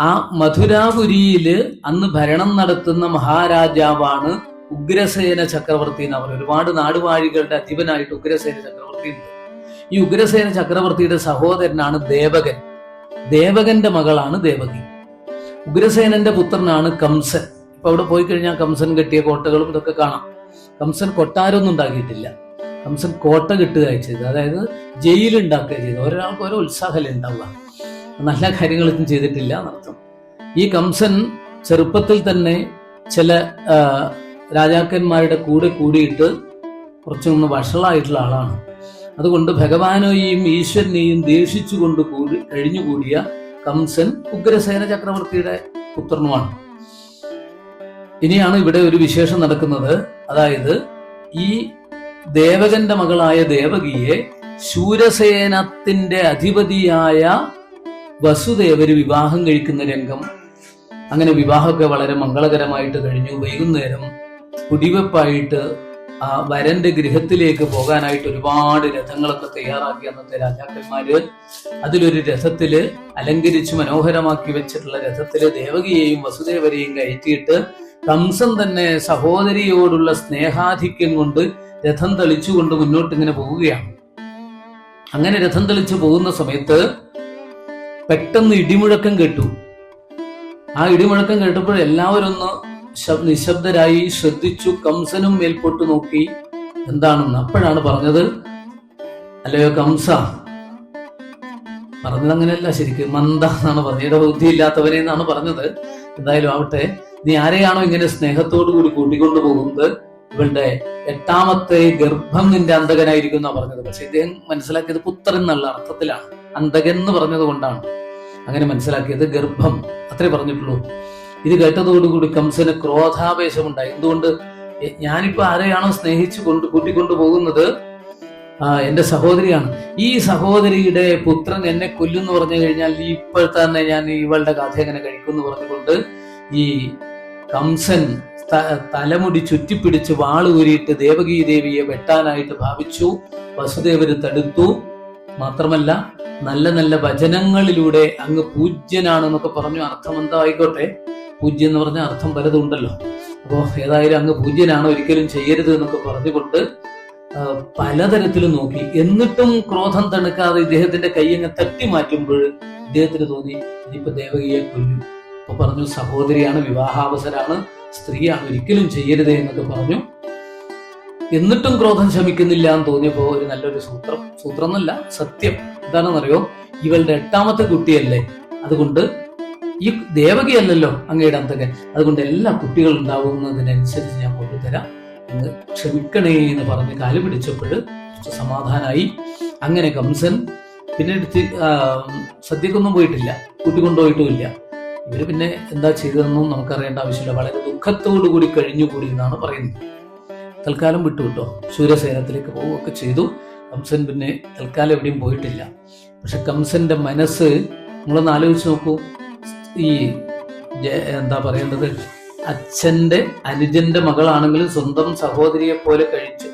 ആ മധുരാപുരിയിൽ അന്ന് ഭരണം നടത്തുന്ന മഹാരാജാവാണ് ഉഗ്രസേന ചക്രവർത്തി എന്ന് അവർ ഒരുപാട് നാടുവാഴികളുടെ അധിപനായിട്ട് ഉഗ്രസേന ചക്രവർത്തി ഉണ്ട്. ഈ ഉഗ്രസേന ചക്രവർത്തിയുടെ സഹോദരനാണ് ദേവകൻ. ദേവകന്റെ മകളാണ് ദേവകി. ഉഗ്രസേനന്റെ പുത്രനാണ് കംസൻ. ഇപ്പൊ അവിടെ പോയി കഴിഞ്ഞാൽ കംസൻ കെട്ടിയ കോട്ടകളും ഇതൊക്കെ കാണാം. കംസൻ കൊട്ടാരമൊന്നും ഉണ്ടാക്കിയിട്ടില്ല. കംസൻ കോട്ട കെട്ടുകയാണ് ചെയ്തത്. അതായത് ജയിലുണ്ടാക്കുക ചെയ്തത്. ഒരാൾക്ക് ഓരോ ഉത്സാഹമല്ലേ ഉണ്ടാവുക? നല്ല കാര്യങ്ങളൊന്നും ചെയ്തിട്ടില്ല എന്നർത്ഥം ഈ കംസൻ ചെറുപ്പത്തിൽ തന്നെ ചില രാജാക്കന്മാരുടെ കൂടെ കൂടിയിട്ട് കുറച്ചൊന്ന് വഷളായിട്ടുള്ള ആളാണ്. അതുകൊണ്ട് ഭഗവാനെയും ഈശ്വരനെയും ദേഷിച്ചുകൊണ്ട് കൂടി കഴിഞ്ഞുകൂടിയ കംസൻ ഉഗ്രസേന ചക്രവർത്തിയുടെ പുത്രനുമാണ്. ഇനിയാണ് ഇവിടെ ഒരു വിശേഷം നടക്കുന്നത്. അതായത് ഈ ദേവകന്റെ മകളായ ദേവകിയെ ശൂരസേനത്തിന്റെ അധിപതിയായ വസുദേവര് വിവാഹം കഴിക്കുന്ന രംഗം. അങ്ങനെ വിവാഹമൊക്കെ വളരെ മംഗളകരമായിട്ട് കഴിഞ്ഞു. വൈകുന്നേരം കുടിവെപ്പായിട്ട് ആ വരന്റെ ഗൃഹത്തിലേക്ക് പോകാനായിട്ട് ഒരുപാട് രഥങ്ങളൊക്കെ തയ്യാറാക്കി അന്നത്തെ രാജാക്കന്മാര്. അതിലൊരു രഥത്തിൽ അലങ്കരിച്ച് മനോഹരമാക്കി വെച്ചിട്ടുള്ള രഥത്തിൽ ദേവകിയെയും വസുദേവരെയും കയറ്റിയിട്ട് കംസൻ തന്നെ സഹോദരിയോടുള്ള സ്നേഹാധിക്യം കൊണ്ട് രഥം തെളിച്ചുകൊണ്ട് മുന്നോട്ട് ഇങ്ങനെ പോവുകയാണ്. അങ്ങനെ രഥം തെളിച്ച് പോകുന്ന സമയത്ത് പെട്ടെന്ന് ഇടിമുഴക്കം കേട്ടു. ആ ഇടിമുഴക്കം കേട്ടപ്പോൾ എല്ലാവരും ഒന്ന് നിശബ്ദരായി ശ്രദ്ധിച്ചു. കംസനും മേൽപോട്ട് നോക്കി. എന്താണെന്ന് അപ്പോഴാണ് പറഞ്ഞത്? അല്ലയോ കംസ? പറഞ്ഞത് അങ്ങനെയല്ല ശരിക്കും. മന്ദ എന്നാണ് പറഞ്ഞത്. ബുദ്ധി ഇല്ലാത്തവനെ എന്നാണ് പറഞ്ഞത്. എന്തായാലും ആവട്ടെ. നീ ആരെയാണോ ഇങ്ങനെ സ്നേഹത്തോടു കൂടി കൂട്ടിക്കൊണ്ടു പോകുന്നത്? ഇവളുടെ എട്ടാമത്തെ ഗർഭം നിന്റെ അന്തകനായിരിക്കും എന്നാ പറഞ്ഞത്. പക്ഷെ ഇദ്ദേഹം മനസ്സിലാക്കിയത് പുത്രൻ എന്നുള്ള അർത്ഥത്തിലാണ്. അന്തകൻ എന്ന് പറഞ്ഞത് കൊണ്ടാണ് അങ്ങനെ മനസ്സിലാക്കിയത് ഗർഭം. അത്രേ പറഞ്ഞിട്ടുള്ളൂ. ഇത് കേട്ടതോടുകൂടി കംസന് ക്രോധാവേശമുണ്ടായി. എന്തുകൊണ്ട്? ഞാനിപ്പോ ആരെയാണോ സ്നേഹിച്ചു കൊണ്ട് കൂട്ടിക്കൊണ്ടു പോകുന്നത്? എന്റെ സഹോദരിയാണ്. ഈ സഹോദരിയുടെ പുത്രൻ എന്നെ കൊല്ലുന്നു പറഞ്ഞു കഴിഞ്ഞാൽ ഇപ്പോൾ തന്നെ ഞാൻ ഇവളുടെ കഥ എങ്ങനെ കഴിക്കുമെന്ന് പറഞ്ഞുകൊണ്ട് ഈ കംസൻ തലമുടി ചുറ്റിപ്പിടിച്ച് വാളൂരിയിട്ട് ദേവകീ ദേവിയെ വെട്ടാനായിട്ട് ഭാവിച്ചു. വസുദേവര് തടുത്തു. മാത്രമല്ല നല്ല നല്ല വചനങ്ങളിലൂടെ അങ്ങ് പൂജ്യനാണെന്നൊക്കെ പറഞ്ഞു അർത്ഥം എന്താ ആയിക്കോട്ടെ പൂജ്യം എന്ന് പറഞ്ഞ അർത്ഥം പലതുണ്ടല്ലോ. അപ്പോ ഏതായാലും അങ്ങ് പൂജ്യനാണ് ഒരിക്കലും ചെയ്യരുത് എന്നൊക്കെ പറഞ്ഞുകൊണ്ട് പലതരത്തിലും നോക്കി. എന്നിട്ടും ക്രോധം തണുക്കാതെ ഇദ്ദേഹത്തിന്റെ കൈ അങ്ങ് തട്ടി മാറ്റുമ്പോൾ ഇദ്ദേഹത്തിന് തോന്നി ഇനിയിപ്പോ ദേവകിയെ കൊല്ലും. അപ്പൊ പറഞ്ഞു സഹോദരിയാണ് വിവാഹാവസരാണ് സ്ത്രീയാണ് ഒരിക്കലും ചെയ്യരുത് എന്നൊക്കെ പറഞ്ഞു. എന്നിട്ടും ക്രോധം ശമിക്കുന്നില്ല എന്ന് തോന്നിയപ്പോ ഒരു നല്ലൊരു സൂത്രം സൂത്രം എന്നല്ല സത്യം. എന്താണെന്നറിയോ? ഇവളുടെ എട്ടാമത്തെ കുട്ടിയല്ലേ? അതുകൊണ്ട് ഈ ദേവകിയല്ലല്ലോ അങ്ങയുടെ അന്തകൻ അതുകൊണ്ട് എല്ലാ കുട്ടികളും ഉണ്ടാവുന്നതിനനുസരിച്ച് ഞാൻ കൊണ്ടുതരാം അങ്ങ് ക്ഷമിക്കണേ എന്ന് പറഞ്ഞ് കാൽ പിടിച്ചപ്പോൾ സമാധാനായി. അങ്ങനെ കംസൻ പിന്നെ എടുത്ത് സദ്യക്കൊന്നും പോയിട്ടില്ല കൂട്ടിക്കൊണ്ടുപോയിട്ടുമില്ല ഇവർ പിന്നെ എന്താ ചെയ്തതെന്നും നമുക്കറിയേണ്ട ആവശ്യമില്ല. വളരെ ദുഃഖത്തോടു കൂടി കഴിഞ്ഞുകൂടി എന്നാണ് പറയുന്നത്. തൽക്കാലം വിട്ടു കിട്ടോ ശൂരസേനത്തിലേക്ക് പോവുകയൊക്കെ ചെയ്തു. കംസൻ പിന്നെ തൽക്കാലം എവിടെയും പോയിട്ടില്ല. പക്ഷെ കംസന്റെ മനസ്സ് നിങ്ങളൊന്ന് ആലോചിച്ച് നോക്കൂ. ഈ എന്താ പറയേണ്ടത്? അച്ഛന്റെ അനുജന്റെ മകളാണെങ്കിലും സ്വന്തം സഹോദരിയെ പോലെ കഴിച്ച്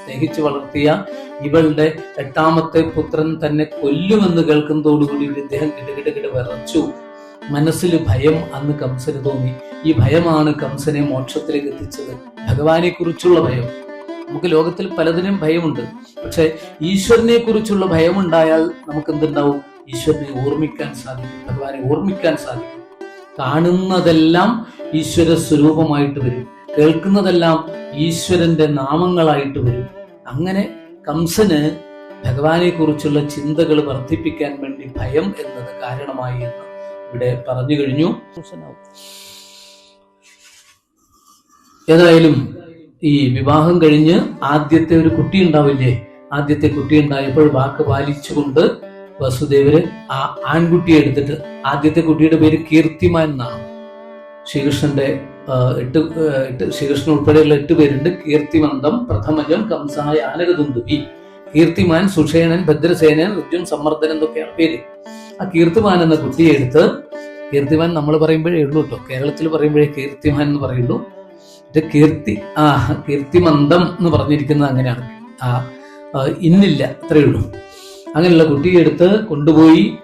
സ്നേഹിച്ച് വളർത്തിയ ഇവളുടെ എട്ടാമത്തെ പുത്രൻ തന്നെ കൊല്ലുമെന്ന് കേൾക്കുന്നതോടുകൂടി ഇദ്ദേഹം കിടകിടകിട വിറച്ചു. മനസ്സിൽ ഭയം അന്ന് കംസന് തോന്നി. ഈ ഭയമാണ് കംസനെ മോക്ഷത്തിലേക്ക് എത്തിച്ചത്. ഭഗവാനെ കുറിച്ചുള്ള ഭയം. നമുക്ക് ലോകത്തിൽ പലതിനും ഭയമുണ്ട്. പക്ഷെ ഈശ്വരനെ കുറിച്ചുള്ള ഭയമുണ്ടായാൽ നമുക്ക് എന്തുണ്ടാവും ഈശ്വരനെ ഓർമ്മിക്കാൻ സാധിക്കും. ഭഗവാനെ ഓർമ്മിക്കാൻ സാധിക്കും. കാണുന്നതെല്ലാം ഈശ്വര സ്വരൂപമായിട്ട് വരും. കേൾക്കുന്നതെല്ലാം ഈശ്വരന്റെ നാമങ്ങളായിട്ട് വരും. അങ്ങനെ കംസന് ഭഗവാനെ കുറിച്ചുള്ള ചിന്തകൾ വർദ്ധിപ്പിക്കാൻ വേണ്ടി ഭയം എന്നത് കാരണമായി എന്ന് ഇവിടെ പറഞ്ഞു കഴിഞ്ഞു. ഏതായാലും ഈ വിവാഹം കഴിഞ്ഞ് ആദ്യത്തെ ഒരു കുട്ടി ഉണ്ടാവില്ലേ? ആദ്യത്തെ കുട്ടി ഉണ്ടായപ്പോൾ വാക്ക് പാലിച്ചുകൊണ്ട് വസുദേവര് ആ ആൺകുട്ടിയെ എടുത്തിട്ട് ആദ്യത്തെ കുട്ടിയുടെ പേര് കീർത്തിമാൻ എന്നാണ്. ശ്രീകൃഷ്ണന്റെ എട്ട് എട്ട് ശ്രീകൃഷ്ണൻ ഉൾപ്പെടെയുള്ള എട്ട് പേരുണ്ട്. കീർത്തിമന്തം പ്രഥമജം കംസായ ആനകതുന്തുവി കീർത്തിമാൻ സുഷേണൻ ഭദ്രസേനൻ ഋജുൻ സമ്മർദ്ദൻ എന്നൊക്കെയാണ് പേര്. ആ കീർത്തിമാൻ എന്ന കുട്ടിയെ എടുത്ത് കീർത്തിമാൻ നമ്മൾ പറയുമ്പോഴേ ഉള്ളൂ കേട്ടോ കേരളത്തിൽ പറയുമ്പോഴേ കീർത്തിമാൻ എന്ന് പറയുള്ളൂ. ഇത് കീർത്തി. ആ കീർത്തിമന്ദം എന്ന് പറഞ്ഞിരിക്കുന്നത് അങ്ങനെയാണ്. ആ ഇന്നില്ല അത്രയേ ഉള്ളൂ. അങ്ങനെയുള്ള കുട്ടിയെ എടുത്ത് കൊണ്ടുപോയി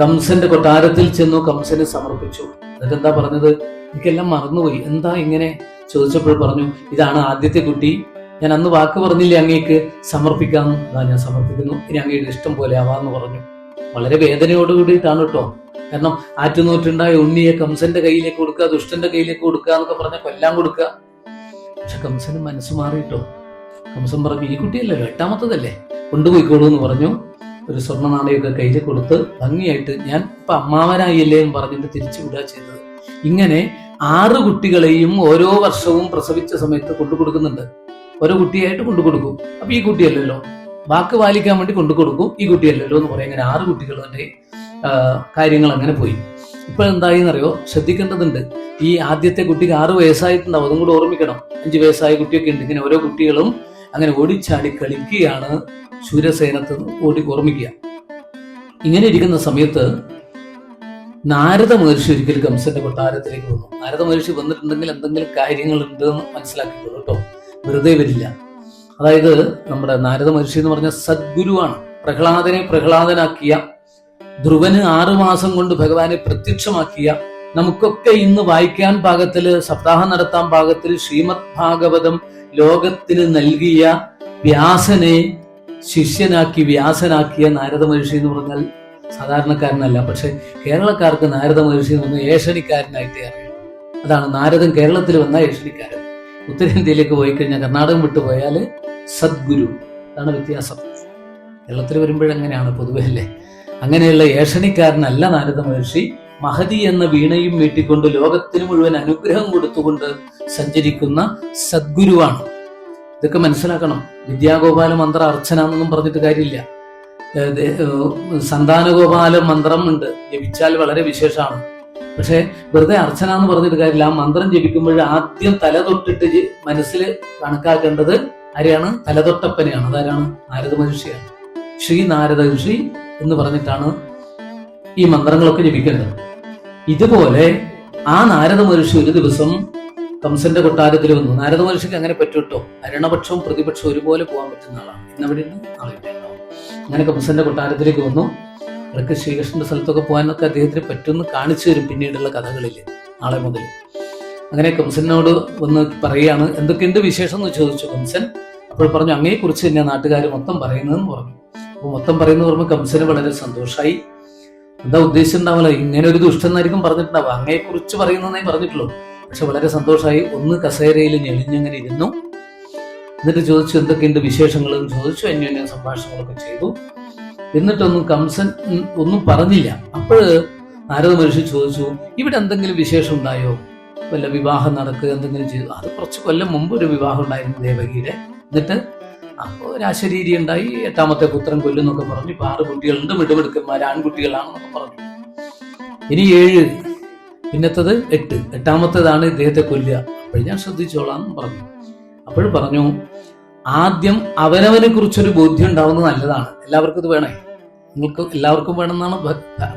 കംസന്റെ കൊട്ടാരത്തിൽ ചെന്നു കംസന് സമർപ്പിച്ചു. എന്നിട്ട് എന്താ പറഞ്ഞത്? എനിക്കെല്ലാം മറന്നുപോയി. എന്താ ഇങ്ങനെ ചോദിച്ചപ്പോൾ പറഞ്ഞു ഇതാണ് ആദ്യത്തെ കുട്ടി. ഞാൻ അന്ന് വാക്ക് പറഞ്ഞില്ലേ അങ്ങേക്ക്? സമർപ്പിക്കാം. ഞാൻ സമർപ്പിക്കുന്നു. ഇനി അങ്ങയുടെ ഇഷ്ടം പോലെ ആവാന്ന് പറഞ്ഞു. വളരെ വേദനയോടുകൂടിയിട്ടാണ് കേട്ടോ. കാരണം ആറ്റുനൂറ്റുണ്ടായ ഉണ്ണിയെ കംസന്റെ കയ്യിലേക്ക് കൊടുക്കുക ദുഷ്ടന്റെ കയ്യിലേക്ക് കൊടുക്കുക എന്നൊക്കെ പറഞ്ഞ കൊല്ലാൻ കൊടുക്കുക. പക്ഷെ കംസന് മനസ്സ് മാറിയിട്ടോ? കംസൻ പറഞ്ഞു ഈ കുട്ടിയല്ലല്ലോ എട്ടാമത്തതല്ലേ കൊണ്ടുപോയിക്കോളൂ എന്ന് പറഞ്ഞു. ഒരു സ്വർണ നാണയമൊക്കെ കയ്യിൽ കൊടുത്ത് ഭംഗിയായിട്ട് ഞാൻ ഇപ്പൊ അമ്മാവനായില്ലേ എന്ന് പറഞ്ഞിട്ട് തിരിച്ചു വിടുക ചെയ്തത്. ഇങ്ങനെ ആറ് കുട്ടികളെയും ഓരോ വർഷവും പ്രസവിച്ച സമയത്ത് കൊണ്ടു കൊടുക്കുന്നുണ്ട്. ഓരോ കുട്ടിയായിട്ട് കൊണ്ടു കൊടുക്കും. അപ്പൊ ഈ കുട്ടിയല്ലല്ലോ? വാക്ക് പാലിക്കാൻ വേണ്ടി കൊണ്ടു കൊടുക്കും. ഈ കുട്ടിയല്ലല്ലോ എന്ന് പറയും. അങ്ങനെ ആറ് കുട്ടികളുടെ കാര്യങ്ങൾ അങ്ങനെ പോയി. ഇപ്പൊ എന്തായി എന്നറിയോ ശ്രദ്ധിക്കേണ്ടതുണ്ട്. ഈ ആദ്യത്തെ കുട്ടിക്ക് ആറ് വയസ്സായിട്ടുണ്ടാവും. അതും കൂടെ ഓർമ്മിക്കണം. അഞ്ച് വയസ്സായ കുട്ടിയൊക്കെ ഉണ്ട് ഇങ്ങനെ ഓരോ കുട്ടികളും അങ്ങനെ ഓടിച്ചാടി കളിക്കുകയാണ് സൂര്യസേനത്ത് ഓടി ഓർമ്മിക്കുക. ഇങ്ങനെ ഇരിക്കുന്ന സമയത്ത് നാരദ മഹർഷി ഒരിക്കൽ കംസന്റെ കൊട്ടാരത്തിലേക്ക് വന്നു. നാരദ മഹർഷി വന്നിട്ടുണ്ടെങ്കിൽ എന്തെങ്കിലും കാര്യങ്ങൾ ഉണ്ട് എന്ന് മനസ്സിലാക്കിക്കോളൂ കേട്ടോ. വെറുതെ വരില്ല. അതായത് നമ്മുടെ നാരദ മഹർഷി എന്ന് പറഞ്ഞ സദ്ഗുരുവാണ്. പ്രഹ്ലാദനെ പ്രഹ്ലാദനാക്കിയ ധ്രുവന് ആറു മാസം കൊണ്ട് ഭഗവാനെ പ്രത്യക്ഷമാക്കിയ നമുക്കൊക്കെ ഇന്ന് വായിക്കാൻ പാകത്തിൽ സപ്താഹം നടത്താൻ പാകത്തിൽ ശ്രീമദ് ഭാഗവതം ലോകത്തിന് നൽകിയ വ്യാസനെ ശിഷ്യനാക്കി വ്യാസനാക്കിയ നാരദ മഹർഷി എന്ന് പറഞ്ഞാൽ സാധാരണക്കാരനല്ല പക്ഷെ കേരളക്കാർക്ക് നാരദ മഹർഷി എന്ന് പറഞ്ഞാൽ ഏഷണിക്കാരനായിട്ട് അറിയാം അതാണ് നാരദൻ കേരളത്തിൽ വന്ന ഏഷണിക്കാരൻ. ഉത്തരേന്ത്യയിലേക്ക് പോയി കഴിഞ്ഞാൽ കർണാടകം വിട്ടു പോയാൽ സദ്ഗുരു. അതാണ് വ്യത്യാസം. കേരളത്തിൽ വരുമ്പോഴെങ്ങനെയാണ് പൊതുവെ അല്ലേ? അങ്ങനെയുള്ള ഏഷണിക്കാരനല്ല നാരദ മഹർഷി. മഹതി എന്ന വീണയും വീട്ടിക്കൊണ്ട് ലോകത്തിന് മുഴുവൻ അനുഗ്രഹം കൊടുത്തുകൊണ്ട് സഞ്ചരിക്കുന്ന സദ്ഗുരുവാണ്. ഇതൊക്കെ മനസ്സിലാക്കണം. വിദ്യാഗോപാല മന്ത്ര അർച്ചന എന്നൊന്നും പറഞ്ഞിട്ട് കാര്യമില്ല. സന്താനഗോപാല മന്ത്രം ഉണ്ട്. ജപിച്ചാൽ വളരെ വിശേഷമാണ്. പക്ഷെ വെറുതെ അർച്ചന എന്ന് പറഞ്ഞിട്ട് കാര്യമില്ല. ആ മന്ത്രം ജപിക്കുമ്പോൾ ആദ്യം തല തൊട്ടിട്ട് മനസ്സിൽ കണക്കാക്കേണ്ടത് ആരെയാണ്? തലതൊട്ടപ്പനെയാണ്. അതാരാണ്? നാരദ മഹർഷിയാണ്. ശ്രീ നാരദ ഋഷി എന്ന് പറഞ്ഞിട്ടാണ് ഈ മന്ത്രങ്ങളൊക്കെ ജപിക്കുന്നത് ഇതുപോലെ ആ നാരദ മഹർഷി ഒരു ദിവസം കംസന്റെ കൊട്ടാരത്തിൽ വന്നു. നാരദ മഹർഷിക്ക് അങ്ങനെ പറ്റൂട്ടോ? അരണപക്ഷവും പ്രതിപക്ഷവും ഒരുപോലെ പോകാൻ പറ്റുന്ന ആളാണ്. ഇന്നവിടെ നിന്ന് നാളെ അങ്ങനെ കംസന്റെ കൊട്ടാരത്തിലേക്ക് വന്നു. അവർക്ക് ശ്രീകൃഷ്ണന്റെ സ്ഥലത്തൊക്കെ പോകാനൊക്കെ അദ്ദേഹത്തിന് പറ്റുമെന്ന് കാണിച്ചു തരും പിന്നീടുള്ള കഥകളിൽ നാളെ മുതൽ. അങ്ങനെ കംസനോട് വന്ന് പറയുകയാണ് എന്തൊക്കെയുണ്ട് വിശേഷം? എന്ന് ചോദിച്ചു കംസൻ. അപ്പോൾ പറഞ്ഞു അങ്ങയെക്കുറിച്ച് തന്നെ നാട്ടുകാർ മൊത്തം പറയുന്നതെന്ന് പറഞ്ഞു. അപ്പോൾ മൊത്തം പറയുന്നത് പറയുമ്പോൾ കംസന് വളരെ സന്തോഷമായി എന്താ ഉദ്ദേശം ഉണ്ടാവില്ല ഇങ്ങനെ ഒരു ദുഷ്ടനായിരിക്കും പറഞ്ഞിട്ടുണ്ടാവുക. അങ്ങയെക്കുറിച്ച് പറയുന്നതായി പറഞ്ഞിട്ടുള്ളൂ. പക്ഷെ വളരെ സന്തോഷമായി ഒന്ന് കസേരയിൽ ഞെളിഞ്ഞങ്ങനെ ഇരുന്നു. എന്നിട്ട് ചോദിച്ചു എന്തൊക്കെയുണ്ട് വിശേഷങ്ങൾ എന്ന് ചോദിച്ചു. അന്യോന്യം സംഭാഷണങ്ങളൊക്കെ ചെയ്തു. എന്നിട്ടൊന്നും കംസൻ ഒന്നും പറഞ്ഞില്ല. അപ്പോൾ നാരദ മനുഷ്യൻ ചോദിച്ചു ഇവിടെ എന്തെങ്കിലും വിശേഷം ഉണ്ടായോ? വല്ല വിവാഹം നടക്കുക എന്തെങ്കിലും ചെയ്തു? അത് കുറച്ച് കൊല്ലം മുമ്പ് ഒരു വിവാഹം ഉണ്ടായിരുന്നു ദേവകിയുടെ. എന്നിട്ട് അപ്പോൾ ഒരു അശരീരി ഉണ്ടായി എട്ടാമത്തെ പുത്രൻ കൊല്ലുന്നൊക്കെ പറഞ്ഞു. ഇപ്പൊ ആറ് കുട്ടികളുണ്ട് മിടുമിടുക്കന്മാർ ആൺകുട്ടികളാണെന്നൊക്കെ പറഞ്ഞു. ഇനി ഏഴ് പിന്നത്തത് എട്ട്. എട്ടാമത്തേതാണ് ഇദ്ദേഹത്തെ കൊല്ലുക. അപ്പോൾ ഞാൻ ശ്രദ്ധിച്ചോളാം പറഞ്ഞു. അപ്പോൾ പറഞ്ഞു ആദ്യം അവനവനെ കുറിച്ചൊരു ബോധ്യം ഉണ്ടാവുന്നത് നല്ലതാണ്. എല്ലാവർക്കും ഇത് വേണേ? നിങ്ങൾക്ക് എല്ലാവർക്കും വേണമെന്നാണ്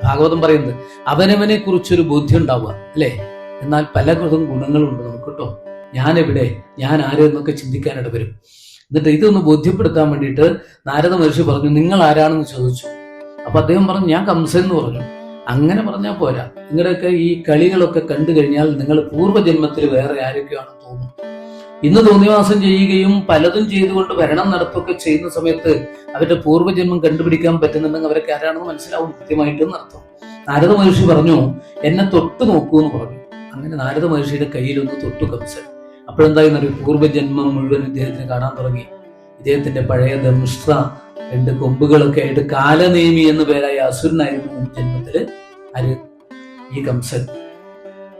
ഭാഗവതം പറയുന്നത്. അവനവനെ കുറിച്ചൊരു ബോധ്യം ഉണ്ടാവുക. അല്ലേ? എന്നാൽ പലകൃതം ഗുണങ്ങളുണ്ട് നമുക്ക് കേട്ടോ. ഞാൻ എവിടെ ഞാൻ ആരെന്നൊക്കെ ചിന്തിക്കാനിട വരും എന്നിട്ട് ഇതൊന്ന് ബോധ്യപ്പെടുത്താൻ വേണ്ടിയിട്ട് നാരദ മഹർഷി പറഞ്ഞു നിങ്ങൾ ആരാണെന്ന് ചോദിച്ചു. അപ്പൊ അദ്ദേഹം പറഞ്ഞു ഞാൻ കംസൻ എന്ന് പറഞ്ഞു. അങ്ങനെ പറഞ്ഞാൽ പോരാ. നിങ്ങളുടെയൊക്കെ ഈ കളികളൊക്കെ കണ്ടു കഴിഞ്ഞാൽ നിങ്ങൾ പൂർവജന്മത്തിൽ വേറെ ആരൊക്കെയാണെന്ന് തോന്നും. ഇന്ന് തോന്നിവാസം ചെയ്യുകയും പലതും ചെയ്തുകൊണ്ട് ഭരണം നടത്തുകയൊക്കെ ചെയ്യുന്ന സമയത്ത് അവരുടെ പൂർവജന്മം കണ്ടുപിടിക്കാൻ പറ്റുന്നുണ്ടെങ്കിൽ അവരൊക്കെ ആരാണെന്ന് മനസ്സിലാവും കൃത്യമായിട്ട് നടത്തും നാരദ മഹർഷി പറഞ്ഞു എന്നെ തൊട്ടു നോക്കൂ എന്ന് പറഞ്ഞു. അങ്ങനെ നാരദ മഹർഷിയുടെ കയ്യിലൊന്ന് തൊട്ടു കംസൻ. അപ്പോഴെന്തായെന്നറിയോ? പൂർവജന്മം മുഴുവൻ ഇദ്ദേഹത്തിന് കാണാൻ തുടങ്ങി. ഇദ്ദേഹത്തിന്റെ പഴയ ദംഷ്ട്ര രണ്ട് കൊമ്പുകളൊക്കെ ആയിട്ട് കാലനേമി എന്ന പേരായ അസുരനായിരുന്നു ജന്മത്തിൽ ആര് ഈ കംസൻ.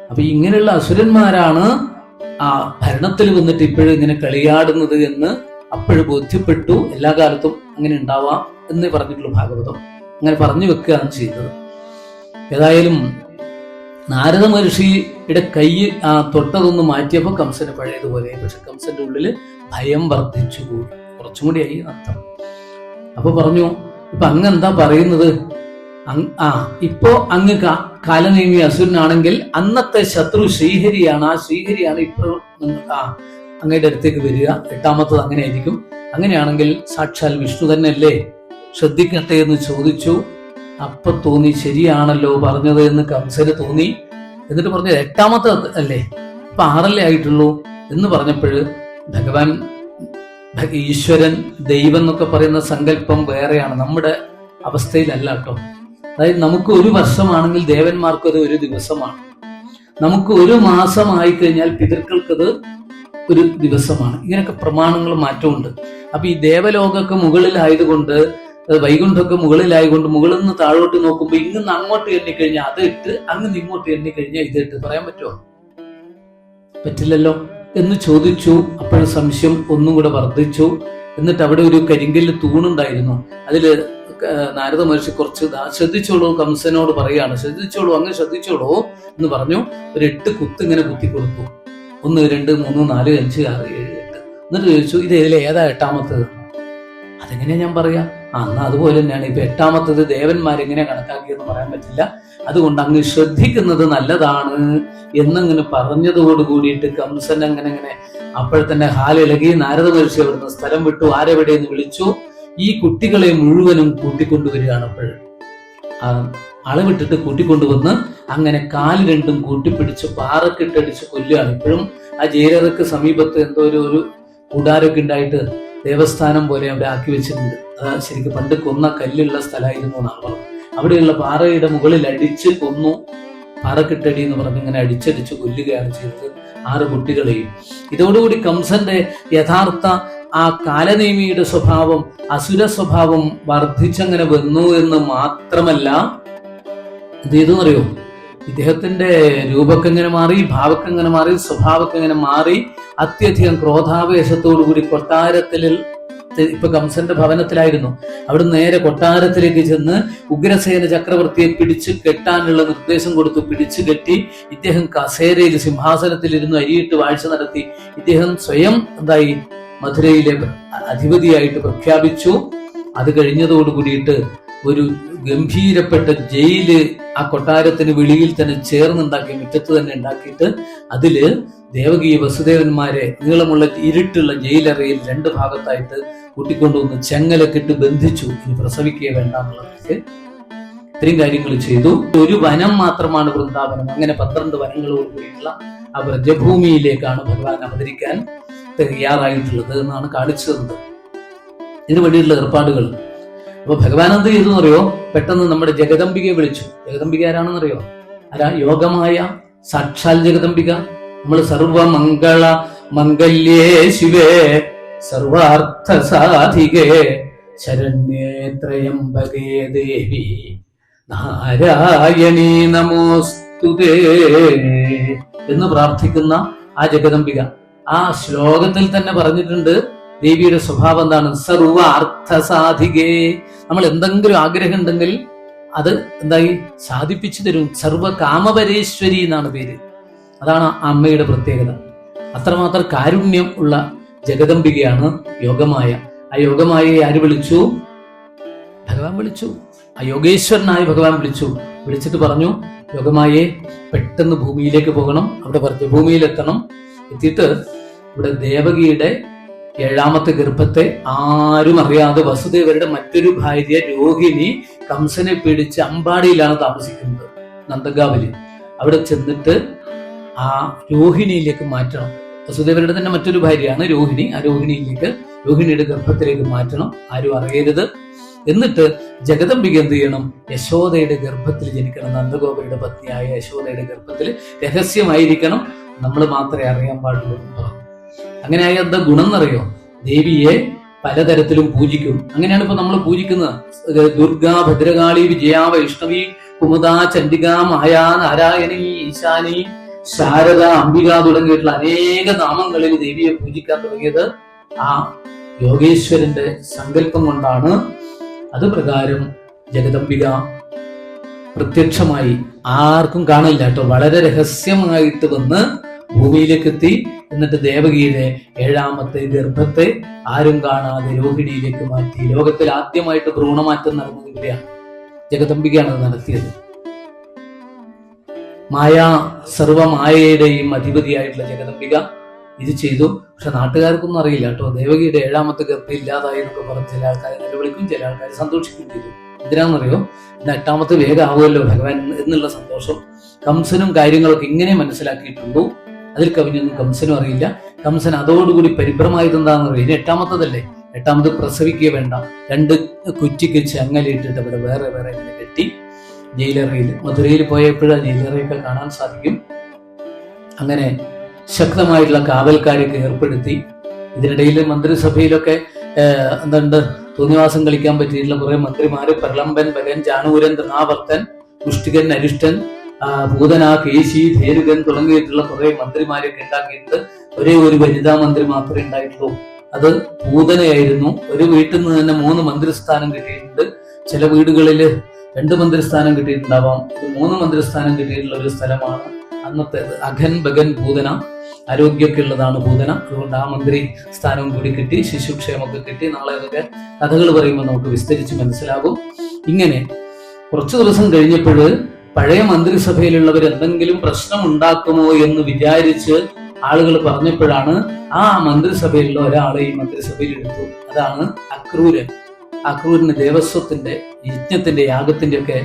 അപ്പൊ ഇങ്ങനെയുള്ള അസുരന്മാരാണ് ആ ഭരണത്തിൽ വന്നിട്ട് ഇപ്പോഴും ഇങ്ങനെ കളിയാടുന്നത് എന്ന് അപ്പോഴും ബോധ്യപ്പെട്ടു. എല്ലാ കാലത്തും അങ്ങനെ ഉണ്ടാവാം എന്ന് പറഞ്ഞിട്ടുള്ള ഭാഗവതം അങ്ങനെ പറഞ്ഞു വെക്കുകയാണ് ചെയ്തത്. ഏതായാലും നാരദ മഹർഷിയുടെ കൈ ആ തൊട്ടതൊന്ന് മാറ്റിയപ്പോൾ കംസന് പഴയതുപോലെ പക്ഷെ കംസന്റെ ഉള്ളിൽ ഭയം വർദ്ധിച്ചു കൂടി കുറച്ചും കൂടി ആയി അർത്ഥം. അപ്പൊ പറഞ്ഞു ഇപ്പൊ അങ്ങ് എന്താ പറയുന്നത് ആ ഇപ്പോ അങ്ങ് കാലനേമി അസുരനാണെങ്കിൽ അന്നത്തെ ശത്രു ശ്രീഹരിയാണ്. ആ ശ്രീഹരിയാണ് ഇപ്പോൾ ആ അങ്ങയുടെ അടുത്തേക്ക് വരിക. എട്ടാമത്തത് അങ്ങനെ ആയിരിക്കും അങ്ങനെയാണെങ്കിൽ സാക്ഷാൽ വിഷ്ണു തന്നെയല്ലേ? ശ്രദ്ധിക്കട്ടെ എന്ന് ചോദിച്ചു. അപ്പൊ തോന്നി ശരിയാണല്ലോ പറഞ്ഞത് എന്ന് കംസന് തോന്നി. എന്നിട്ട് പറഞ്ഞു എട്ടാമത്തെ അല്ലേ? ഇപ്പൊ ആറല്ലേ ആയിട്ടുള്ളൂ എന്ന് പറഞ്ഞപ്പോൾ ഭഗവാൻ ഈശ്വരൻ ദൈവം എന്നൊക്കെ പറയുന്ന സങ്കല്പം വേറെയാണ്. നമ്മുടെ അവസ്ഥയിലല്ല കേട്ടോ. അതായത് നമുക്ക് ഒരു വർഷമാണെങ്കിൽ ദേവന്മാർക്ക് അത് ഒരു ദിവസമാണ്. നമുക്ക് ഒരു മാസമായി കഴിഞ്ഞാൽ പിതൃക്കൾക്കത് ഒരു ദിവസമാണ്. ഇങ്ങനെയൊക്കെ പ്രമാണങ്ങൾ മാറ്റമുണ്ട് അപ്പൊ ഈ ദേവലോകമൊക്കെ മുകളിലായതുകൊണ്ട് ഏഹ് വൈകുണ്ഠമൊക്കെ മുകളിലായതുകൊണ്ട് മുകളിൽ നിന്ന് താഴോട്ട് നോക്കുമ്പോൾ ഇങ്ങ് അങ്ങോട്ട് എണ്ണിക്കഴിഞ്ഞാൽ അത് ഇട്ട് അങ്ങ് ഇങ്ങോട്ട് എണ്ണിക്കഴിഞ്ഞാൽ ഇത് ഇട്ട് പറയാൻ പറ്റുമോ പറ്റില്ലല്ലോ എന്ന് ചോദിച്ചു. അപ്പോഴും സംശയം ഒന്നും കൂടെ വർദ്ധിച്ചു. എന്നിട്ട് അവിടെ ഒരു കരിങ്കല്ല് തൂണുണ്ടായിരുന്നു. അതിൽ നാരദ മഹർഷി കുറച്ച് ശ്രദ്ധിച്ചോളൂ കംസനോട് പറയാണ്. ശ്രദ്ധിച്ചോളൂ അങ്ങ് ശ്രദ്ധിച്ചോളൂ എന്ന് പറഞ്ഞു. ഒരു എട്ട് കുത്ത് ഇങ്ങനെ കുത്തി കൊടുത്തു. ഒന്ന് രണ്ട് മൂന്ന് നാല് അഞ്ച് ആറ് ഏഴ് എട്ട്. എന്നിട്ട് ചോദിച്ചു ഇത് ഇതിൽ ഏതാ എട്ടാമത്തത്? അതെങ്ങനെയാ ഞാൻ പറയാ? ആ എന്നാ അതുപോലെ തന്നെയാണ് ഇപ്പൊ എട്ടാമത്തത് ദേവന്മാരെങ്ങനെ കണക്കാക്കിയെന്ന് പറയാൻ പറ്റില്ല. അതുകൊണ്ട് അങ്ങ് ശ്രദ്ധിക്കുന്നത് നല്ലതാണ് എന്നങ്ങനെ പറഞ്ഞതോട് കൂടിയിട്ട് കംസൻ അങ്ങനെ അങ്ങനെ അപ്പോഴത്തന്നെ ഹാലിളകി നാരദ മഹർഷി അവിടുന്ന് സ്ഥലം വിട്ടു. ആരെവിടെയെന്ന് വിളിച്ചു. ഈ കുട്ടികളെ മുഴുവനും കൂട്ടിക്കൊണ്ടുവരികയാണ് അപ്പോൾ. അളവിട്ടിട്ട് കൂട്ടിക്കൊണ്ടുവന്ന് അങ്ങനെ കാൽ രണ്ടും കൂട്ടിപ്പിടിച്ച് പാറക്കിട്ടടിച്ച് കൊല്ലുകയാണ്. ഇപ്പോഴും ആ ജയിലറക്ക് സമീപത്ത് എന്തോ ഒരു ഒരു കൂടാരൊക്കെ ഉണ്ടായിട്ട് ദേവസ്ഥാനം പോലെ അവിടെ ആക്കി വെച്ചിട്ടുണ്ട്. അത് ശരിക്കും പണ്ട് കൊന്ന കല്ലുള്ള സ്ഥലമായിരുന്നു എന്നാണ് പറഞ്ഞത് അവിടെയുള്ള പാറയുടെ മുകളിൽ അടിച്ച് കൊന്നു. പാറക്കെട്ടടി എന്ന് പറഞ്ഞ് ഇങ്ങനെ അടിച്ചടിച്ച് കൊല്ലുകയാണ് ചെയ്തത് ആറ് കുട്ടികളെയും. ഇതോടുകൂടി കംസന്റെ യഥാർത്ഥ ആ കാലനേമിയുടെ സ്വഭാവം അസുര സ്വഭാവം വർദ്ധിച്ചങ്ങനെ വന്നു എന്ന് മാത്രമല്ല ഇത് ചെയ്തെന്നറിയോ ഇദ്ദേഹത്തിന്റെ രൂപമൊക്കെ മാറി ഭാവമൊക്കെ മാറി സ്വഭാവമൊക്കെ എങ്ങനെ മാറി അത്യധികം ക്രോധാവേശത്തോടുകൂടി കൊട്ടാരത്തിൽ ഇപ്പൊ കംസന്റെ ഭവനത്തിലായിരുന്നു. അവിടെ നേരെ കൊട്ടാരത്തിലേക്ക് ചെന്ന് ഉഗ്രസേന ചക്രവർത്തിയെ പിടിച്ചു കെട്ടാനുള്ള നിർദ്ദേശം കൊടുത്തു. പിടിച്ചു കെട്ടി ഇദ്ദേഹം കസേരയിൽ സിംഹാസനത്തിൽ ഇരുന്ന് അരിയിട്ട് വാഴ്ച നടത്തി. ഇദ്ദേഹം സ്വയം എന്തായി മധുരയിലെ അധിപതിയായിട്ട് പ്രഖ്യാപിച്ചു. അത് കഴിഞ്ഞതോട് കൂടിയിട്ട് ഒരു ഗംഭീരപ്പെട്ട ജയിൽ ആ കൊട്ടാരത്തിന് വെളിയിൽ തന്നെ ചേർന്നുണ്ടാക്കി മുറ്റത്ത് തന്നെ ഉണ്ടാക്കിയിട്ട് അതിൽ ദേവകി വസുദേവന്മാരെ നീളമുള്ള ഇരുട്ടുള്ള ജയിലറയിൽ രണ്ട് ഭാഗത്തായിട്ട് കൂട്ടിക്കൊണ്ടുവന്ന് ചെങ്ങലക്കിട്ട് ബന്ധിച്ചു. ഇനി പ്രസവിക്കുക വേണ്ട എന്നുള്ളതൊക്കെ ഇത്രയും കാര്യങ്ങൾ ചെയ്തു. ഒരു വനം മാത്രമാണ് വൃന്ദാവനം. അങ്ങനെ പന്ത്രണ്ട് വനങ്ങളോട് കൂടിയിട്ടുള്ള ആ വ്രജഭൂമിയിലേക്കാണ് ഭഗവാൻ അവതരിക്കാൻ തയ്യാറായിട്ടുള്ളത് എന്നാണ് കാണിച്ചു തന്നത്. ഇതിനു വേണ്ടിയിട്ടുള്ള ഏർപ്പാടുകൾ അപ്പൊ ഭഗവാൻ എന്ത് ചെയ്തു എന്നറിയോ പെട്ടെന്ന് നമ്മുടെ ജഗദംബികയെ വിളിച്ചു. ജഗദംബിക ആരാണെന്നറിയോ? ആരാ? യോഗമായ സാക്ഷാൽ ജഗദംബിക. നമ്മൾ സർവമംഗള മംഗല്യേ ശിവേ സർവാർത്ഥ സാധികേ ശരണ്യേ ത്രയംബകേ ദേവി. നാരായണീ നമോസ്തുതേ എന്ന് പ്രാർത്ഥിക്കുന്ന ആ ജഗദംബിക. ആ ശ്ലോകത്തിൽ തന്നെ പറഞ്ഞിട്ടുണ്ട് ദേവിയുടെ സ്വഭാവം എന്താണ്? സർവ അർത്ഥസാധികേ. നമ്മൾ എന്തെങ്കിലും ആഗ്രഹം ഉണ്ടെങ്കിൽ അത് എന്തായി? സാധിപ്പിച്ചു തരും. സർവ കാമപരേശ്വരി എന്നാണ് പേര്. അതാണ് അമ്മയുടെ പ്രത്യേകത. അത്രമാത്രം കാരുണ്യം ഉള്ള ജഗദംബികയാണ് യോഗമായ. ആ യോഗമായയെ ആര് വിളിച്ചു? ഭഗവാൻ വിളിച്ചു. ആ യോഗേശ്വരനായ ഭഗവാൻ വിളിച്ചു. വിളിച്ചിട്ട് പറഞ്ഞു യോഗമായെ പെട്ടെന്ന് ഭൂമിയിലേക്ക് പോകണം. അവിടെ പറഞ്ഞു ഭൂമിയിലെത്തണം. എത്തിയിട്ട് ഇവിടെ ദേവകിയുടെ ഏഴാമത്തെ ഗർഭത്തെ ആരും അറിയാതെ വസുദേവരുടെ മറ്റൊരു ഭാര്യ രോഹിണി കംസനെ പേടിച്ച് അമ്പാടിയിലാണ് താമസിക്കുന്നത് നന്ദഗാവിൽ. അവിടെ ചെന്നിട്ട് ആ രോഹിണിയിലേക്ക് മാറ്റണം. വസുദേവരുടെ തന്നെ മറ്റൊരു ഭാര്യയാണ് രോഹിണി. ആ രോഹിണിയിലേക്ക് രോഹിണിയുടെ ഗർഭത്തിലേക്ക് മാറ്റണം. ആരും അറിയരുത്. എന്നിട്ട് ജഗദംബിക എന്ത് ചെയ്യണം? യശോദയുടെ ഗർഭത്തിൽ ജനിക്കണം. നന്ദഗോപരുടെ പത്നിയായ യശോദയുടെ ഗർഭത്തിൽ രഹസ്യമായിരിക്കണം. നമ്മൾ മാത്രമേ അറിയാൻ പാടുള്ളൂ. അങ്ങനെയായ എന്താ ഗുണം എന്നറിയോ? ദേവിയെ പലതരത്തിലും പൂജിക്കും. അങ്ങനെയാണ് ഇപ്പൊ നമ്മൾ പൂജിക്കുന്നത്. ദുർഗ ഭദ്രകാളി വിജയ വൈഷ്ണവി കുമുദ ചണ്ഡിക മായ നാരായണി ഈശാനി ശാരദ അംബിക തുടങ്ങിയിട്ടുള്ള അനേക നാമങ്ങളിൽ ദേവിയെ പൂജിക്കാൻ തുടങ്ങിയത് ആ യോഗേശ്വരന്റെ സങ്കല്പം കൊണ്ടാണ്. അത് പ്രകാരം ജഗദംബിക പ്രത്യക്ഷമായി ആർക്കും കാണില്ല കേട്ടോ. വളരെ രഹസ്യമായിട്ട് വന്ന് ഭൂമിയിലേക്ക് എത്തി എന്നിട്ട് ദേവകിയുടെ ഏഴാമത്തെ ഗർഭത്തെ ആരും കാണാതെ രോഹിണിയിലേക്ക് മാറ്റി. ലോകത്തിൽ ആദ്യമായിട്ട് ഭ്രൂണമാറ്റം നടന്നത് ഇവിടെയാണ്. ജഗദമ്പികയാണ് അത് നടത്തിയത്. മായ സർവമായയുടെയും അധിപതിയായിട്ടുള്ള ജഗദംബിക ഇത് ചെയ്തു. പക്ഷെ നാട്ടുകാർക്കൊന്നും അറിയില്ല കേട്ടോ. ദേവകിയുടെ ഏഴാമത്തെ ഗർഭം ഇല്ലാതായി എന്നൊക്കെ പറഞ്ഞ് ചില ആൾക്കാരെ നിലവിളിക്കും ചില ആൾക്കാർ സന്തോഷിക്കുകയും ചെയ്തു. എന്തിനാണെന്നറിയോ? ഇന്ന് എട്ടാമത്തെ വേഗം ആവുമല്ലോ ഭഗവാൻ എന്നുള്ള സന്തോഷം. കംസനും കാര്യങ്ങളൊക്കെ ഇങ്ങനെ മനസ്സിലാക്കിയിട്ടുള്ളൂ. അതിൽ കവിഞ്ഞൊന്നും കംസനും അറിയില്ല. കംസൻ അതോടുകൂടി പരിഭ്രമായത് എന്താണെന്ന് അറിയില്ല. എട്ടാമത്തതല്ലേ? എട്ടാമത് പ്രസവിക്കുക വേണ്ട. രണ്ട് കുറ്റിക്ക് ചങ്ങലിട്ടിട്ട് അവിടെ വേറെ വേറെ ഇങ്ങനെ കെട്ടി ജയിലറയിൽ മധുരയിൽ പോയപ്പോഴും ജയിലറയൊക്കെ കാണാൻ സാധിക്കും. അങ്ങനെ ശക്തമായിട്ടുള്ള കാവൽക്കാരെയൊക്കെ ഏർപ്പെടുത്തി. ഇതിനിടയിൽ മന്ത്രിസഭയിലൊക്കെ എന്തുണ്ട് തോന്നിവാസം കളിക്കാൻ പറ്റിയിട്ടുള്ള കുറെ മന്ത്രിമാര് പ്രളംബൻ ബലൻ ജാനൂരൻ തൃണാവർത്തൻ പുഷ്ടികൻ അരിഷ്ടൻ ആ, പൂതന കേശി ഭേരുകൻ തുടങ്ങിയിട്ടുള്ള കുറെ മന്ത്രിമാരെയൊക്കെ ഉണ്ടാക്കിയിട്ട് ഒരേ ഒരു വനിതാ മന്ത്രി മാത്രമേ ഉണ്ടായിട്ടുള്ളൂ. അത് ഭൂതനയായിരുന്നു. ഒരു വീട്ടിൽ നിന്ന് തന്നെ മൂന്ന് മന്ത്രിസ്ഥാനം കിട്ടിയിട്ടുണ്ട്. ചില വീടുകളിൽ രണ്ട് മന്ത്രിസ്ഥാനം കിട്ടിയിട്ടുണ്ടാവാം. മൂന്ന് മന്ത്രിസ്ഥാനം കിട്ടിയിട്ടുള്ള ഒരു സ്ഥലമാണ് അന്നത്തെ അഖൻ ബഗൻ ഭൂതന. ആരോഗ്യമൊക്കെ ഉള്ളതാണ് ഭൂതന. അതുകൊണ്ട് ആ മന്ത്രി സ്ഥാനവും കൂടി കിട്ടി ശിശുക്ഷേമൊക്കെ കിട്ടി. നാളെ അതൊക്കെ കഥകൾ പറയുമ്പോൾ നമുക്ക് വിസ്തരിച്ച് മനസ്സിലാകും. ഇങ്ങനെ കുറച്ചു ദിവസം കഴിഞ്ഞപ്പോൾ പഴയ മന്ത്രിസഭയിലുള്ളവർ എന്തെങ്കിലും പ്രശ്നം ഉണ്ടാക്കുമോ എന്ന് വിചാരിച്ച് ആളുകൾ പറഞ്ഞപ്പോഴാണ് ആ മന്ത്രിസഭയിലുള്ള ഒരാളെ ഈ മന്ത്രിസഭയിൽ എടുത്തു. അതാണ് അക്രൂരൻ. അക്രൂരന് ദേവസ്വത്തിന്റെ യജ്ഞത്തിന്റെ യാഗത്തിന്റെ ഒക്കെ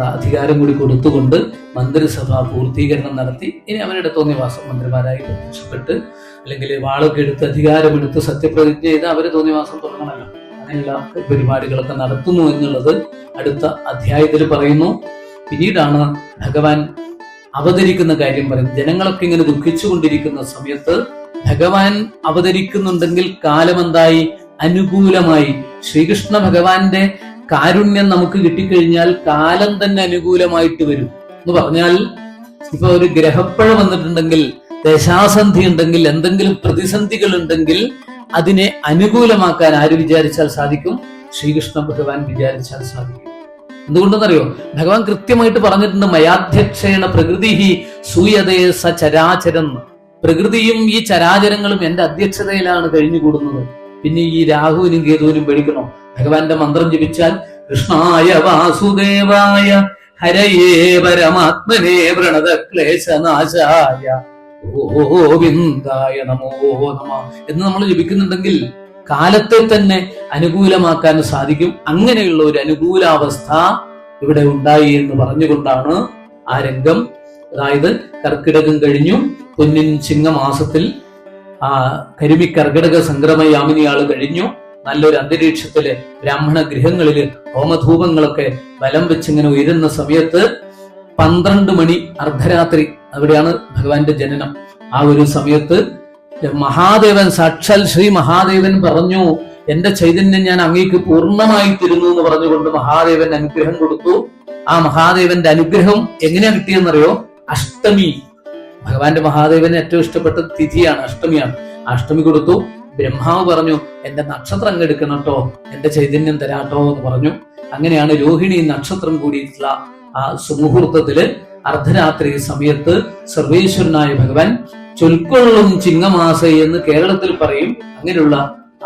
അധികാരം കൂടി കൊടുത്തുകൊണ്ട് മന്ത്രിസഭ പൂർത്തീകരണം നടത്തി. ഇനി അവരുടെ തോന്നിവാസം മന്ത്രിമാരായി പ്രത്യക്ഷപ്പെട്ട് അല്ലെങ്കിൽ വാളൊക്കെ എടുത്ത് അധികാരമെടുത്ത് സത്യപ്രതിജ്ഞ ചെയ്ത് അവർ തോന്നിവാസം തുടങ്ങണമല്ലോ. അങ്ങനെയുള്ള പരിപാടികളൊക്കെ നടത്തുന്നു എന്നുള്ളത് അടുത്ത അധ്യായത്തിൽ പറയുന്നു. പിന്നീടാണ് ഭഗവാൻ അവതരിക്കുന്ന കാര്യം പറയുന്നത്. ജനങ്ങളൊക്കെ ഇങ്ങനെ ദുഃഖിച്ചുകൊണ്ടിരിക്കുന്ന സമയത്ത് ഭഗവാൻ അവതരിക്കുന്നുണ്ടെങ്കിൽ കാലം എന്തായി? അനുകൂലമായി. ശ്രീകൃഷ്ണ ഭഗവാന്റെ കാരുണ്യം നമുക്ക് കിട്ടിക്കഴിഞ്ഞാൽ കാലം തന്നെ അനുകൂലമായിട്ട് വരും. എന്ന് പറഞ്ഞാൽ ഇപ്പൊ ഒരു ഗ്രഹപ്പഴ വന്നിട്ടുണ്ടെങ്കിൽ ദശാസന്ധി ഉണ്ടെങ്കിൽ എന്തെങ്കിലും പ്രതിസന്ധികൾ ഉണ്ടെങ്കിൽ അതിനെ അനുകൂലമാക്കാൻ ആര് വിചാരിച്ചാൽ സാധിക്കും? ശ്രീകൃഷ്ണ ഭഗവാൻ വിചാരിച്ചാൽ സാധിക്കും. എന്തുകൊണ്ടെന്നറിയോ? ഭഗവാൻ കൃത്യമായിട്ട് പറഞ്ഞിട്ടുണ്ട് മയാധ്യക്ഷേണ പ്രകൃതി സൂയതേ സചരാചരം പ്രകൃതിയും ഈ ചരാചരങ്ങളും എന്റെ അധ്യക്ഷതയിലാണ് കഴിഞ്ഞുകൂടുന്നത്. പിന്നെ ഈ രാഹുവിനും കേതുവിനും പേടിക്കണോ? ഭഗവാന്റെ മന്ത്രം ജപിച്ചാൽ കൃഷ്ണായ വാസുദേവായ ഹരയേ പരമാത്മനേ വ്രണത ക്ലേശനാശായ ഗോവിന്ദായ നമോ നമ എന്ന് നമ്മൾ ജപിക്കുന്നുണ്ടെങ്കിൽ കാലത്തെ തന്നെ അനുകൂലമാക്കാൻ സാധിക്കും. അങ്ങനെയുള്ള ഒരു അനുകൂലാവസ്ഥ ഇവിടെ ഉണ്ടായി എന്ന് പറഞ്ഞുകൊണ്ടാണ് ആ രംഗം. അതായത് കർക്കിടകം കഴിഞ്ഞു പൊന്നിൻ ചിങ്ങമാസത്തിൽ ആ കരിമി കർക്കിടക സംക്രമയാമിനിയാൾ കഴിഞ്ഞു. നല്ലൊരു അന്തരീക്ഷത്തിൽ ബ്രാഹ്മണ ഗൃഹങ്ങളിൽ ഹോമധൂപങ്ങളൊക്കെ ബലം വെച്ചിങ്ങനെ ഉയരുന്ന സമയത്ത് പന്ത്രണ്ട് മണി അർദ്ധരാത്രി അവിടെയാണ് ഭഗവാന്റെ ജനനം. ആ ഒരു സമയത്ത് മഹാദേവൻ സാക്ഷാൽ ശ്രീ മഹാദേവൻ പറഞ്ഞു എന്റെ ചൈതന്യം ഞാൻ അങ്ങേക്ക് പൂർണമായി തരുന്നു എന്ന് പറഞ്ഞുകൊണ്ട് മഹാദേവൻ അനുഗ്രഹം കൊടുത്തു. ആ മഹാദേവന്റെ അനുഗ്രഹം എങ്ങനെയാ കിട്ടിയെന്നറിയോ? അഷ്ടമി. ഭഗവാന്റെ മഹാദേവന് ഏറ്റവും ഇഷ്ടപ്പെട്ട തിഥിയാണ് അഷ്ടമിയാണ് അഷ്ടമി കൊടുത്തു. ബ്രഹ്മാവ് പറഞ്ഞു എന്റെ നക്ഷത്രം അങ്ങ് എടുക്കണം കേട്ടോ എന്റെ ചൈതന്യം തരാട്ടോ എന്ന് പറഞ്ഞു. അങ്ങനെയാണ് രോഹിണി നക്ഷത്രം കൂടിയിട്ടുള്ള ആ സുമുഹൂർത്തത്തിൽ അർദ്ധരാത്രി സമയത്ത് സർവേശ്വരനായ ഭഗവാൻ ചൊൽക്കൊള്ളും ചിങ്ങമാസ എന്ന് കേരളത്തിൽ പറയും. അങ്ങനെയുള്ള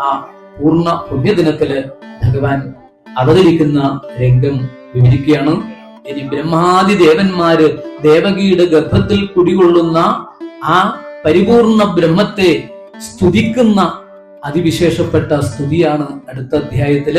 ആ പൂർണ പുണ്യദിനത്തിൽ ഭഗവാൻ അവതരിക്കുന്ന രംഗം വിവരിക്കുകയാണ്. ഇനി ബ്രഹ്മാദി ദേവന്മാര് ദേവകിയുടെ ഗർഭത്തിൽ കുടികൊള്ളുന്ന ആ പരിപൂർണ ബ്രഹ്മത്തെ സ്തുതിക്കുന്ന അതിവിശേഷപ്പെട്ട സ്തുതിയാണ് അടുത്ത അധ്യായത്തിൽ.